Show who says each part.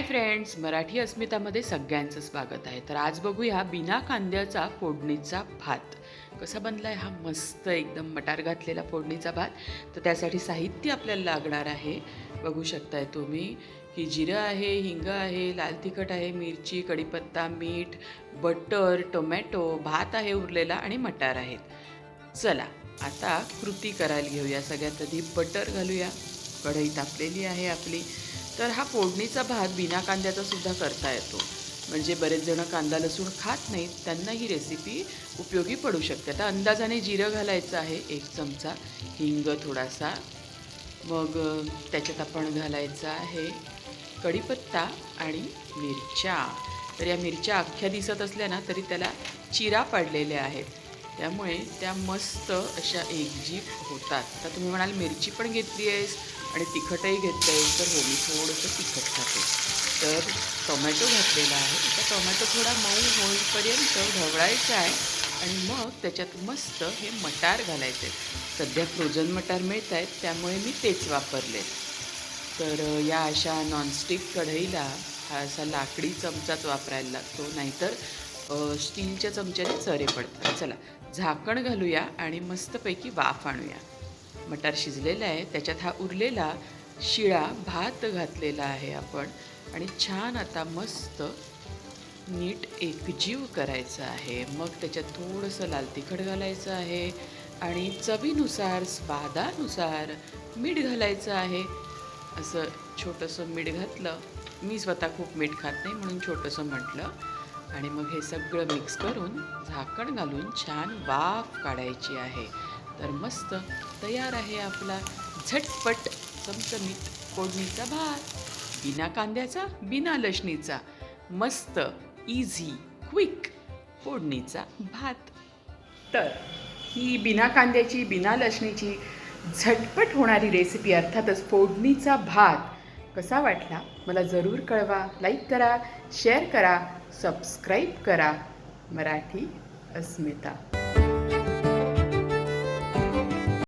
Speaker 1: Hi friends Marathi अस्मितामध्ये सगळ्यांचं स्वागत आहे. तर आज बघूया बिना कांद्याचा फोडणीचा भात. कसा बनलाय हा मस्त एकदम मटार घातलेला फोडणीचा भात. तर त्यासाठी साहित्य आपल्याला लागणार आहे. बघू शकताय तुम्ही. की जिरं आहे हिंग आहे लाल तिखट आहे मिरची कढीपत्ता मीठ बटर टोमॅटो भात आहे उरलेला आणि मटार आहेत. चला आता कृती करायला घेऊया सगळ्यात आधी. बटर घालूया. कढई तापलेली आहे आपली. तर हा फोडणीचा भात बिना कांद्याचा सुद्धा करता येतो. म्हणजे बरेच जण कांदा लसूण खात नाहीत त्यांना ही रेसिपी उपयोगी पडू शकते. आता अंदाजाने जिरं घालायचं आहे एक चमचा हिंग थोडासा. मग त्याच्यात आपण घालायचं आहे कढीपत्ता आणि मिरच्या. तर या मिरच्या अख्ख्या दिसत असल्या ना तरी त्याला चिरा पाडलेल्या आहेत. त्यामुळे त्या मस्त अशा एकजीव होतात. आता तुम्ही म्हणाल मिरची पण घेतली आहेस आणि तिखटही घेतलं आहे तर हो मी थोडंसं तिखट खाते. तर टोमॅटो घातलेला आहे. तर टोमॅटो थोडा मऊ होईपर्यंत ढवळायचा आहे आणि मग त्याच्यात मस्त हे मटार घालायचे. सध्या फ्रोझन मटार मिळत आहेत त्यामुळे मी तेच वापरले. तर या अशा नॉनस्टिक कढईला हा असा लाकडी चमचाच वापरायला लागतो. नाहीतर स्टीलच्या चमच्याने चरे पडतात. चला झाकण घालूया आणि मस्तपैकी वाफ आणूया. मटार शिजलेला आहे त्याच्यात हा उरलेला शिळा भात घातलेला आहे आपण. आणि छान आता मस्त नीट एकजीव करायचं आहे. मग त्याच्यात थोडंसं लाल तिखट घालायचं आहे आणि चवीनुसार स्वादानुसार मीठ घालायचं आहे. असं छोटंसं मीठ घातलं. मी स्वतः खूप मीठ खात नाही म्हणून छोटंसं म्हटलं. आणि मग हे सगळं मिक्स करून झाकण घालून छान वाफ काढायची आहे. तर मस्त तयार आहे आपला झटपट चमचमीत फोडणीचा भात. बिना कांद्याचा बिना लसणीचा. मस्त इझी क्विक फोडणीचा भात. तर ही बिना कांद्याची बिना लसणीची झटपट होणारी रेसिपी अर्थातच फोडणीचा भात. कसा वाटला मला जरूर कळवा लाईक करा शेअर करा सबस्क्राईब करा. मराठी अस्मिता.